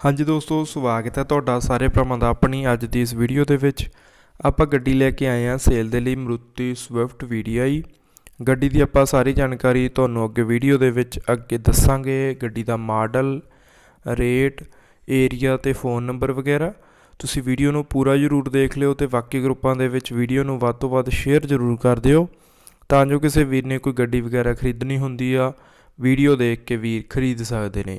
ਹਾਂਜੀ ਦੋਸਤੋ, ਸਵਾਗਤ ਹੈ ਤੁਹਾਡਾ ਸਾਰੇ ਭਰਾਵਾਂ ਦਾ ਆਪਣੀ ਅੱਜ ਦੀ ਇਸ ਵੀਡੀਓ ਦੇ ਵਿੱਚ। ਆਪਾਂ ਗੱਡੀ ਲੈ ਕੇ ਆਏ ਹਾਂ ਸੇਲ ਦੇ ਲਈ ਮਰੂਤੀ ਸਵਿਫਟ VDI ਗੱਡੀ ਦੀ ਆਪਾਂ ਸਾਰੀ ਜਾਣਕਾਰੀ ਤੁਹਾਨੂੰ ਅੱਗੇ ਵੀਡੀਓ ਦੇ ਵਿੱਚ ਅੱਗੇ ਦੱਸਾਂਗੇ। ਗੱਡੀ ਦਾ ਮਾਡਲ, ਰੇਟ, ਏਰੀਆ ਤੇ ਫੋਨ ਨੰਬਰ ਵਗੈਰਾ। ਤੁਸੀਂ ਵੀਡੀਓ ਨੂੰ ਪੂਰਾ ਜ਼ਰੂਰ ਦੇਖ ਲਿਓ ਤੇ ਬਾਕੀ ਗਰੁੱਪਾਂ ਦੇ ਵਿੱਚ ਵੀਡੀਓ ਨੂੰ ਵੱਧ ਤੋਂ ਵੱਧ ਸ਼ੇਅਰ ਜ਼ਰੂਰ ਕਰ ਦਿਓ। ਤਾਂ ਜੋ ਕਿਸੇ ਵੀਰ ਨੇ ਕੋਈ ਗੱਡੀ ਵਗੈਰਾ ਖਰੀਦਣੀ ਹੁੰਦੀ ਆ, ਵੀਡੀਓ ਦੇਖ ਕੇ ਵੀਰ ਖਰੀਦ ਸਕਦੇ ਨੇ।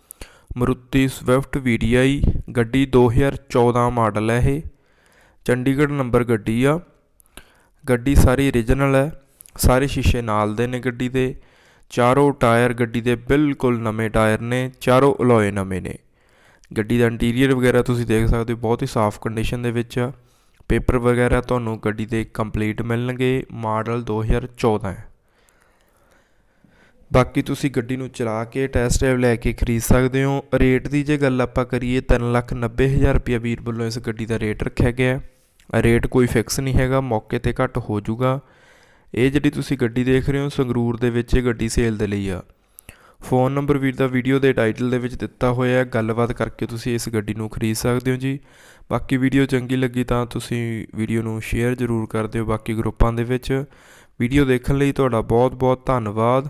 ਮਰੂਤੀ ਸਵਿਫਟ VDI ਗੱਡੀ 2014 ਮਾਡਲ ਹੈ ਇਹ। ਚੰਡੀਗੜ੍ਹ ਨੰਬਰ ਗੱਡੀ ਆ। ਗੱਡੀ ਸਾਰੀ ਓਰੀਜਨਲ ਹੈ। ਸਾਰੇ ਸ਼ੀਸ਼ੇ ਨਾਲ ਦੇ ਨੇ ਗੱਡੀ ਦੇ। ਚਾਰੋਂ ਟਾਇਰ ਗੱਡੀ ਦੇ ਬਿਲਕੁਲ ਨਵੇਂ ਟਾਇਰ ਨੇ, ਚਾਰੋਂ ਅਲੋਏ ਨਵੇਂ ਨੇ। ਗੱਡੀ ਦਾ ਇੰਟੀਰੀਅਰ ਵਗੈਰਾ ਤੁਸੀਂ ਦੇਖ ਸਕਦੇ ਹੋ, ਬਹੁਤ ਹੀ ਸਾਫ਼ ਕੰਡੀਸ਼ਨ ਦੇ ਵਿੱਚ ਆ। ਪੇਪਰ ਵਗੈਰਾ ਤੁਹਾਨੂੰ ਗੱਡੀ ਦੇ ਕੰਪਲੀਟ ਮਿਲਣਗੇ, ਮਾਡਲ 2014 ਹੈ। ਬਾਕੀ ਤੁਸੀਂ ਗੱਡੀ ਨੂੰ ਚਲਾ ਕੇ ਟੈਸਟ ਡਰਾਈਵ ਲੈ ਕੇ ਖਰੀਦ ਸਕਦੇ ਹੋ। ਰੇਟ ਦੀ ਜੇ ਗੱਲ ਆਪਾਂ ਕਰੀਏ 390000 ਰੁਪਏ ਵੀਰ ਵੱਲੋਂ ਇਸ ਗੱਡੀ ਦਾ ਰੇਟ ਰੱਖਿਆ ਗਿਆ। ਰੇਟ ਕੋਈ ਫਿਕਸ ਨਹੀਂ ਹੈਗਾ, ਮੌਕੇ ਤੇ ਘੱਟ ਹੋ ਜਾਊਗਾ। ਇਹ ਜਿਹੜੀ ਤੁਸੀਂ ਗੱਡੀ ਦੇਖ ਰਹੇ ਹੋ, ਸੰਗਰੂਰ ਦੇ ਵਿੱਚ ਇਹ ਗੱਡੀ ਸੇਲ ਦੇ ਲਈ ਆ। ਫੋਨ ਨੰਬਰ ਵੀਰ ਦਾ ਵੀਡੀਓ ਦੇ ਟਾਈਟਲ ਦੇ ਵਿੱਚ ਦਿੱਤਾ ਹੋਇਆ ਹੈ। ਗੱਲਬਾਤ ਕਰਕੇ ਤੁਸੀਂ ਇਸ ਗੱਡੀ ਨੂੰ ਖਰੀਦ ਸਕਦੇ ਹੋ ਜੀ। ਬਾਕੀ ਵੀਡੀਓ ਚੰਗੀ ਲੱਗੀ ਤਾਂ ਤੁਸੀਂ ਵੀਡੀਓ ਨੂੰ ਸ਼ੇਅਰ ਜ਼ਰੂਰ ਕਰ ਦਿਓ ਬਾਕੀ ਗਰੁੱਪਾਂ ਦੇ ਵਿੱਚ। ਵੀਡੀਓ ਦੇਖਣ ਲਈ ਤੁਹਾਡਾ ਬਹੁਤ ਬਹੁਤ ਧੰਨਵਾਦ।